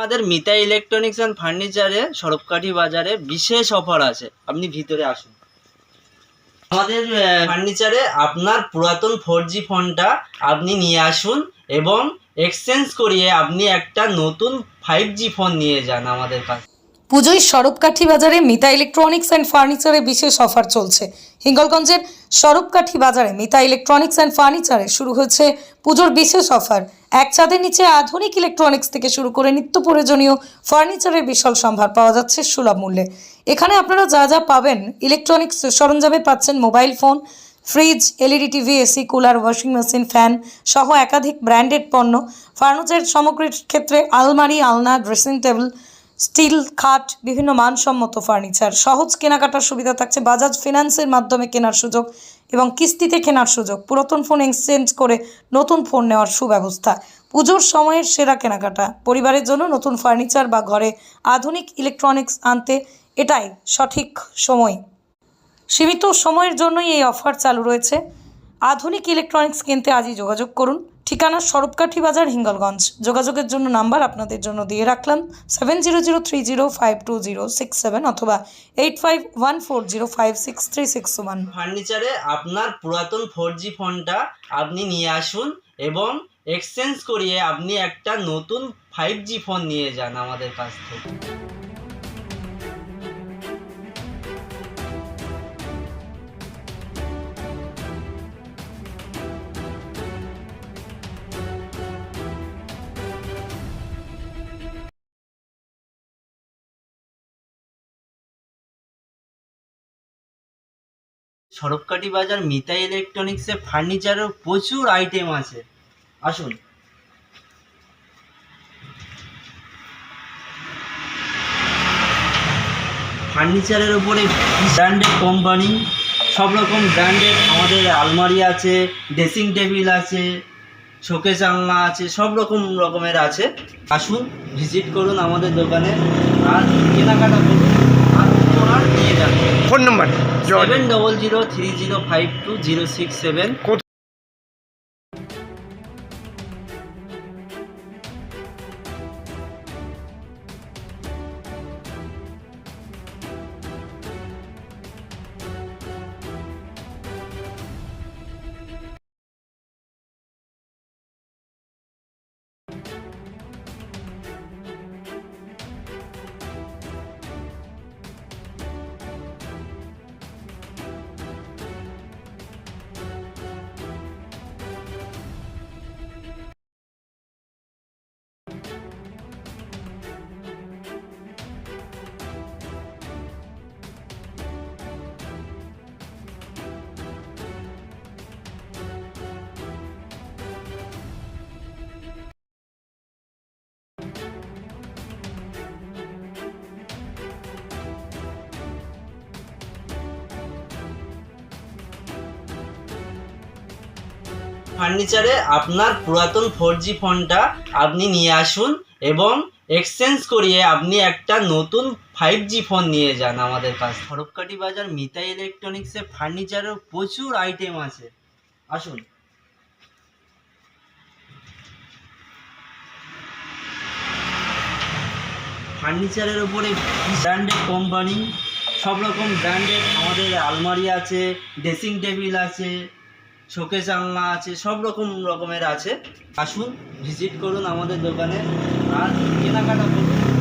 আমাদের Mita electronics and ফার্নিচারে সরবকাঠি বাজারে বিশেষ অফার আছে। আপনি ভিতরে আসুন। আমাদের ফার্নিচারে আপনার পুরাতন ফোর জি ফোনটা আপনি নিয়ে আসুন এবং এক্সচেঞ্জ করিয়ে আপনি একটা নতুন ফাইভ জি ফোন নিয়ে যান আমাদের কাছে। পুজোয় সরবকাঠি বাজারে মিতা ইলেকট্রনিক্স অ্যান্ড ফার্নিচারে বিশেষ অফার চলছে। হিঙ্গলগঞ্জের সরবকাঠি বাজারে মিতা ইলেকট্রনিক্স অ্যান্ড ফার্নিচারে শুরু হয়েছে পুজোর বিশেষ অফার এক ছাদের নিচে আধুনিক ইলেকট্রনিক্স থেকে শুরু করে নিত্য প্রয়োজনীয় ফার্নিচারের বিশাল সম্ভার পাওয়া যাচ্ছে সুলভ মূল্যে। এখানে আপনারা যা যা পাবেন ইলেকট্রনিক্স সরঞ্জামে পাচ্ছেন mobile phone fridge LED TV AC cooler washing machine fan সহ একাধিক ব্র্যান্ডেড পণ্য। ফার্নিচার সামগ্রীর ক্ষেত্রে আলমারি, আলনা ড্রেসিং টেবিল স্টিল, খাট, বিভিন্ন মানসম্মত ফার্নিচার, সহজ কেনাকাটার সুবিধা থাকছে, বাজাজ ফিনান্সের মাধ্যমে কেনার সুযোগ এবং কিস্তিতে কেনার সুযোগ। পুরাতন ফোন এক্সচেঞ্জ করে নতুন ফোন নেওয়ার সুব্যবস্থা। পুজোর সময়ের সেরা কেনাকাটা। পরিবারের জন্য নতুন ফার্নিচার বা ঘরে আধুনিক ইলেকট্রনিক্স আনতে এটাই সঠিক সময়। সীমিত সময়ের জন্যই এই অফার চালু রয়েছে। আধুনিক ইলেকট্রনিক্স কিনতে আজই যোগাযোগ করুন। ঠিকানা সরবকাঠি বাজার, হিঙ্গলগঞ্জ। যোগাযোগের জন্য নাম্বার আপনাদের জন্য দিয়ে রাখলাম, seven zero zero three zero five two zero six seven অথবা eight five one four zero five six three six one. ফার্নিচারে আপনার পুরাতন ফোর জি ফোনটা আপনি নিয়ে আসুন এবং এক্সচেঞ্জ করিয়ে আপনি একটা নতুন ফাইভ জি ফোন নিয়ে যান আমাদের কাছ থেকে। সরবকাঠি বাজার মিতা ইলেকট্রনিক্সে ফার্নিচারের প্রচুর আইটেম আছে। আসুন। ফার্নিচারের উপরে ব্র্যান্ডেড কোম্পানি সব রকম ব্র্যান্ডের আমাদের আলমারি আছে ড্রেসিং টেবিল আছে শোকেস আলনা আছে, সব রকম রকমের আছে। আসুন ভিজিট করুন আমাদের দোকানে আর কেনাকাটা করুন। আর phone number. Seven double zero three zero five two zero six seven ফার্নিচারে আপনার পুরাতন ফোর জি ফোনটা আপনি নিয়ে আসুন এবং এক্সচেঞ্জ করিয়ে আপনি একটা নতুন ফাইভ জি ফোন নিয়ে যান আমাদের কাছ সরবকাঠি বাজার মিতা ইলেকট্রনিক্সে ফার্নিচারের প্রচুর আইটেম আছে। আসুন। ফার্নিচারের উপরে ব্র্যান্ডেড কোম্পানি সব রকম ব্র্যান্ডেড আমাদের আলমারি আছে, ড্রেসিং টেবিল আছে। শোকেস আলনা আছে, সব রকম রকমের আছে। আসুন ভিজিট করুন আমাদের দোকানে। আর কেনাকাটা করুন।